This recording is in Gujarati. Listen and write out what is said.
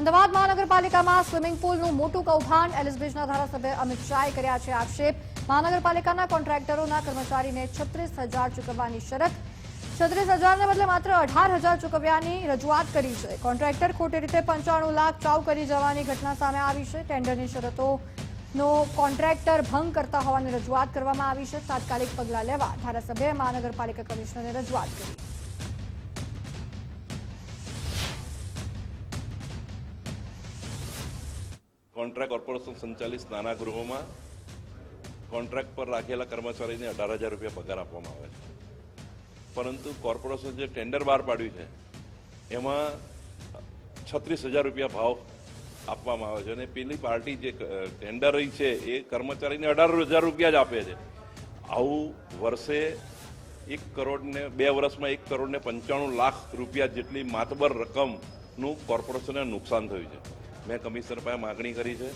અમદાવાદ મહાનગરપાલિકામાં સ્વિમિંગ પુલનું મોટું કૌભાંડ એલિસબ્રિજના ધારાસભ્ય અમિત શાહે કર્યા છે આક્ષેપ. મહાનગરપાલિકાના કોન્ટ્રાક્ટરોના કર્મચારીને છત્રીસ હજાર ચૂકવવાની શરત. છત્રીસ હજારને બદલે માત્ર અઢાર હજાર ચૂકવ્યાની રજૂઆત કરી છે. કોન્ટ્રાક્ટર ખોટી રીતે પંચાણું લાખ ચાવ કરી જવાની ઘટના સામે આવી છે. ટેન્ડરની શરતોનો કોન્ટ્રાક્ટર ભંગ કરતા હોવાની રજૂઆત કરવામાં આવી છે. તાત્કાલિક પગલાં લેવા ધારાસભ્યએ મહાનગરપાલિકા કમિશનરને રજૂઆત કરી. કોન્ટ્રાક્ટ કોર્પોરેશન સંચાલિત નાના ગૃહોમાં કોન્ટ્રાક્ટ પર રાખેલા કર્મચારીને અઢાર હજાર રૂપિયા પગાર આપવામાં આવે છે. પરંતુ કોર્પોરેશન જે ટેન્ડર બહાર પાડ્યું છે, એમાં છત્રીસ હજાર રૂપિયા ભાવ આપવામાં આવે છે અને પેલી પાર્ટી જે ટેન્ડર રહી છે, એ કર્મચારીને અઢાર હજાર રૂપિયા જ આપે છે. આવું વર્ષે એક કરોડને, બે વર્ષમાં એક કરોડને પંચાણું લાખ રૂપિયા જેટલી માતબર રકમનું કોર્પોરેશનને નુકસાન થયું છે. મેં કમિશનર પાસે માગણી કરી છે.